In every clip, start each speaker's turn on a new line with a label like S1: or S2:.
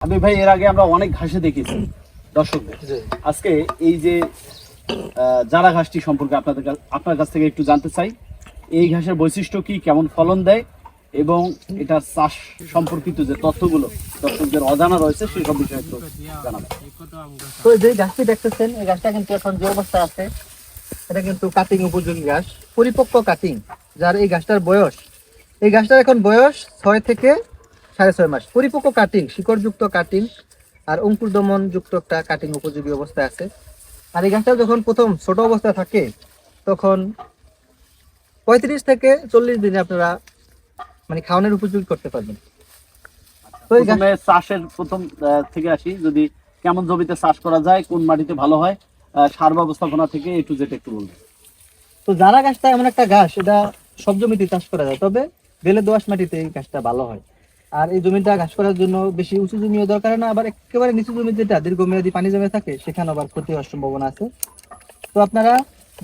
S1: আমি ভাই এর আগে আমরা অনেক ঘাসে দেখেছি দর্শকদের। আজকে এই যে জারা ঘাসটি সম্পর্কে আপনাদের আপনার কাছ থেকে একটু জানতে চাই। এই ঘাসের বৈশিষ্ট্য কি কেমন ফলন দেয় এবং এটার চাষ সম্পর্কিত যে তথ্যগুলো দর্শকদের অজানা রয়েছে সেই সব বিষয়ে একটু জানাবেন।
S2: তো যে গাছটি দেখতেছেন এই গাছটা কিন্তু এখন যে অবস্থা আছে এটা কিন্তু কাটিং উপযোগী গাছ পরিপক্ক কাটিং যার এই গাছটার বয়স। এই গাছটার এখন বয়স ছয় থেকে সাড়ে ছয় মাস। পরিপক্ক কাটিং শিকড়যুক্ত কাটিং আর অঙ্কুর দমন যুক্ত একটা কাটিং উপযোগী অবস্থায় আছে। আর এই গাছটা যখন প্রথম ছোট অবস্থায় থাকে তখন পঁয়ত্রিশ থেকে চল্লিশ দিনে আপনারা মানে খাওয়ানোর উপযোগী করতে পারবেন। তো এই গাছ
S1: প্রথমে চাষের প্রথম আহ, থেকে আসি যদি কেমন জমিতে চাষ করা যায় কোন মাটিতে ভালো হয় আহ, সার ব্যবস্থাপনা থেকে একটু যেটা একটু বলবেন।
S2: তো জারা গাছটা এমন একটা গাছ এটা সব জমিতে চাষ করা যায় তবে বেলে দোয়াশ মাটিতে এই গাছটা ভালো হয়। আর এই জমিটা ঘাস করার জন্য বেশি উঁচু জমিও দরকার না, আবার একেবারে নিচু জমি যেটা দীর্ঘমেয়াদী পানি জমে থাকে সেখানে আবার ক্ষতি হওয়ার সম্ভাবনা আছে। তো আপনারা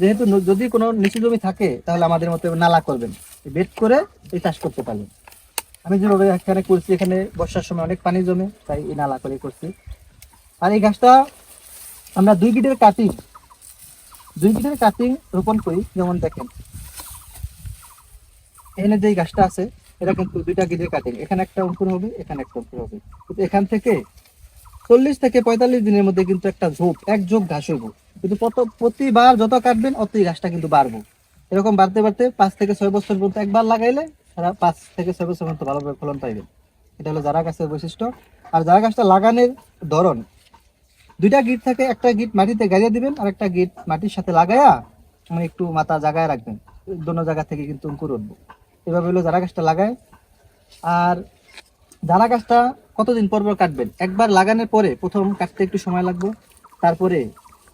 S2: যেহেতু যদি কোনো নিচু জমি থাকে, তাহলে আমাদের মতো নালা করবেন বেড করে এই চাষ করতে পারবেন আমি যেভাবে এখানে করছি, এখানে বর্ষার সময় অনেক পানি জমে, তাই এই নালা করে করছি। আর এই গাছটা আমরা দুই গিটের কাটিং, দুই গিটের কাটিং রোপণ করি, যেমন দেখেন। এখানে যে গাছটা আছে এটা কিন্তু দুইটা গিটের কাটিং। এখানে একটা অঙ্কুর হবে, এখানে একটা অঙ্কুর হবে। কিন্তু এখান থেকে চল্লিশ থেকে পঁয়তাল্লিশ দিনের মধ্যে কিন্তু একটা ঝোপ, এক ঝোপ ঘাস হইব। কিন্তু প্রত- প্রতিবার যত কাটবেন, অতই ঘাসটা কিন্তু বাড়বো। এরকম বাড়তে বাড়তে পাঁচ থেকে ছয় বছর পর্যন্ত একবার লাগাইলে সারা পাঁচ থেকে ছয় বছর পর্যন্ত ভালোভাবে ফলন পাইবেন। এটা হলো জারা গাছের বৈশিষ্ট্য। আর জারা গাছটা লাগানোর ধরন, দুইটা গিট থাকে, একটা গিট মাটিতে গাড়িয়ে দিবেন আর একটা গিট মাটির সাথে লাগায়া মানে একটু মাথা জাগায় রাখবেন। দোনো জায়গা থেকে কিন্তু অঙ্কুর উঠবো। এভাবে হলো জারা গাছটা লাগায়। আর জারা গাছটা কতদিন পর পর কাটবেন? একবার লাগানোর পরে প্রথম কাটতে একটু সময় লাগবে। তারপরে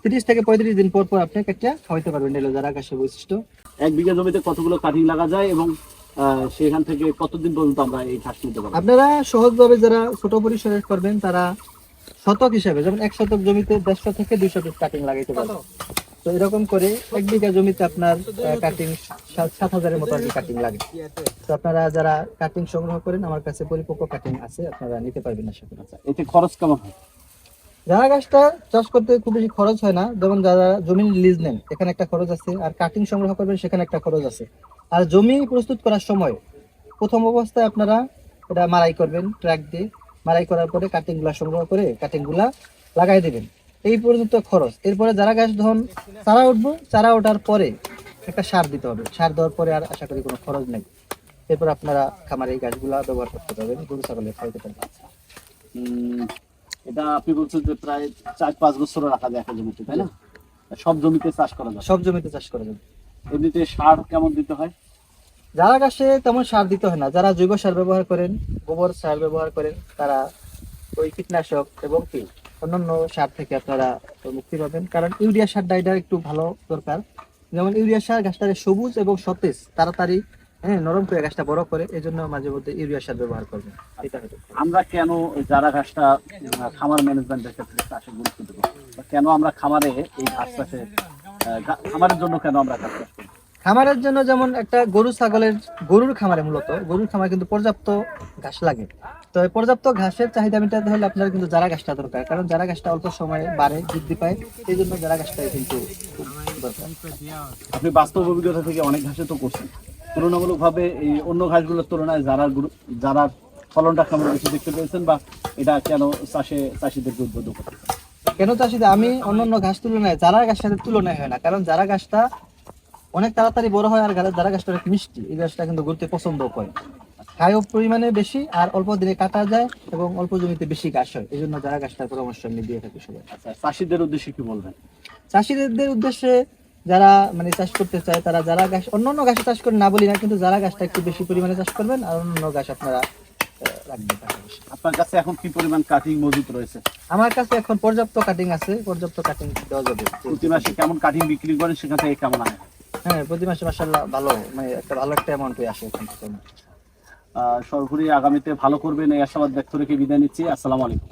S2: তিরিশ থেকে পঁয়ত্রিশ দিন পর পর আপনি কাটটা খাওয়াইতে পারবেন। এলো জারা গাছের বৈশিষ্ট্য।
S1: এক বিঘা জমিতে কতগুলো কাটিং লাগা যায় এবং আহ, সেখান থেকে কতদিন পর্যন্ত আমরা এই ঘাস নিতে পারব?
S2: আপনারা সহজভাবে যারা ছোট পরিসরে করবেন তারা শতক হিসাবে যেমন এক শতক জমিতে দেড়শো থেকে দুইশো পিস কাটিং লাগাইতে পারবেন। তো এরকম করে এক বিঘা জমিতে আপনার কাটিং সাত হাজারের মতো আর কাটিং লাগে। তো আপনারা যারা কাটিং সংগ্রহ করেন আমার কাছে পরিপক্ক কাটিং আছে আপনারা নিতে পারবেন আশা করি।
S1: আচ্ছা এতে খরচ কেমন হয়?
S2: যারা গাছটা চাষ করতে খুব বেশি খরচ হয় না। যেমন যারা জমি লিজ নেন এখানে একটা খরচ আছে। আর কাটিং সংগ্রহ করবেন সেখানে একটা খরচ আছে। আর জমি প্রস্তুত করার সময় প্রথম অবস্থায় আপনারা এটা মারাই করবেন ট্র্যাক দিয়ে। মারাই করার পরে কাটিংগুলা সংগ্রহ করে কাটিংগুলা লাগাই দিবেন। এই পর্যন্ত খরচ। এরপরে যারা গাছ ধন চারা উঠবো চারা ওঠার পরে একটা সার দিতে হবে। সার দেওয়ার পরে আর আশা করি কোনো খরচ নেই। এরপর আপনারা খামারে এই গাছগুলা ব্যবহার করতে পারবেন গরু ছাগলে খাওয়াতে পারবেন।
S1: এটা আপনি বলছেন যে প্রায় চার পাঁচ বছর রাখা যায় একটা জমিতে তাই না? সব জমিতে চাষ করা যায়।
S2: সব জমিতে চাষ করে যাবে
S1: এমনিতে সার কেমন দিতে হয়?
S2: যারা গাছে তেমন সার দিতে হয় না। যারা জৈব সার ব্যবহার করেন গোবর সার ব্যবহার করেন তারা ওই কীটনাশক এবং কি অন্যান্য সার থেকে আপনারা মুক্তি পাবেন। কারণ ইউরিয়া সারটা এটা একটু ভালো দরকার। যেমন ইউরিয়া সার গাছটাকে সবুজ এবং সতেজ, তাড়াতাড়ি হ্যাঁ নরম করে গাছটা বড় করে এই জন্য মাঝে মধ্যে ইউরিয়া সার ব্যবহার করবেন।
S1: আমরা কেন যারা ঘাসটা খামার ম্যানেজমেন্টের ক্ষেত্রে চাষে গুরুত্ব দেবো কেন আমরা খামারে এই ঘাস চাষে খামারের জন্য কেন আমরা ঘাস চাষ
S2: খামারের জন্য যেমন একটা গরু ছাগলের গরুর খামারে মূলত গরুর খামারে কিন্তু পর্যাপ্ত ঘাস লাগে। তো পর্যাপ্ত ঘাসের চাহিদা মেটাতে হলে আপনার কিন্তু যারা ঘাসটা দরকার কারণ যারা ঘাসটা অল্প সময়ে বাড়ে বৃদ্ধি পায় এই জন্য যারা ঘাসটাই কিন্তু দরকার।
S1: আপনি বাস্তব অভিজ্ঞতা থেকে অনেক ঘাসে তো করছেন। তুলনামূলকভাবে এই অন্য ঘাসগুলোর তুলনায় যারা যারা ফলনটা কেমন বেশি দেখতে পেয়েছেন বা এটা কেন চাষে চাষিদেরকে উদ্বুদ্ধ করতে
S2: কেন চাষিদের? আমি অন্যান্য ঘাস তুলনায় যারা সাথে তুলনায় হয় না কারণ যারা ঘাসটা অনেক তাড়াতাড়ি বড় হয় আর যারা গাছটা অনেক মিষ্টি। এই গাছটা কিন্তু ঘুরতে পছন্দ করে। খায়ও পরিমাণে বেশি আর অল্প দিনে কাটা যায় এবং অল্প জমিতে বেশি ঘাস হয়। এই জন্য যারা ঘাসটার পরামর্শ আমি দিয়ে থাকি সবাই।
S1: আচ্ছা চাষিদের উদ্দেশ্যে কি বলবেন?
S2: চাষিদের উদ্দেশ্যে যারা মানে চাষ করতে চায় তারা যারা গাছ অন্যান্য গাছে চাষ করে না বলি না কিন্তু যারা গাছটা একটু বেশি পরিমাণে চাষ করবেন আর অন্যান্য গাছ আপনারা রাখবেন
S1: আপনার কাছে এখন কি পরিমাণ কাটিং মজুত রয়েছে?
S2: আমার কাছে এখন পর্যাপ্ত কাটিং আছে পর্যাপ্ত কাটিং দেওয়া যাবে।
S1: প্রতি মাসে কেমন কাটিং বিক্রি করেন সেখান থেকে কেমন আয় হয়?
S2: প্রতি মাসে মাসাল্লাহ ভালো মানে একটা ভালো একটা অ্যামাউন্টই আসে এখান থেকে
S1: সর্বোপরি আগামীতে ভালো করবেন এই আশাবাদ ব্যক্ত রেখে বিদায় নিচ্ছি আসসালামু আলাইকুম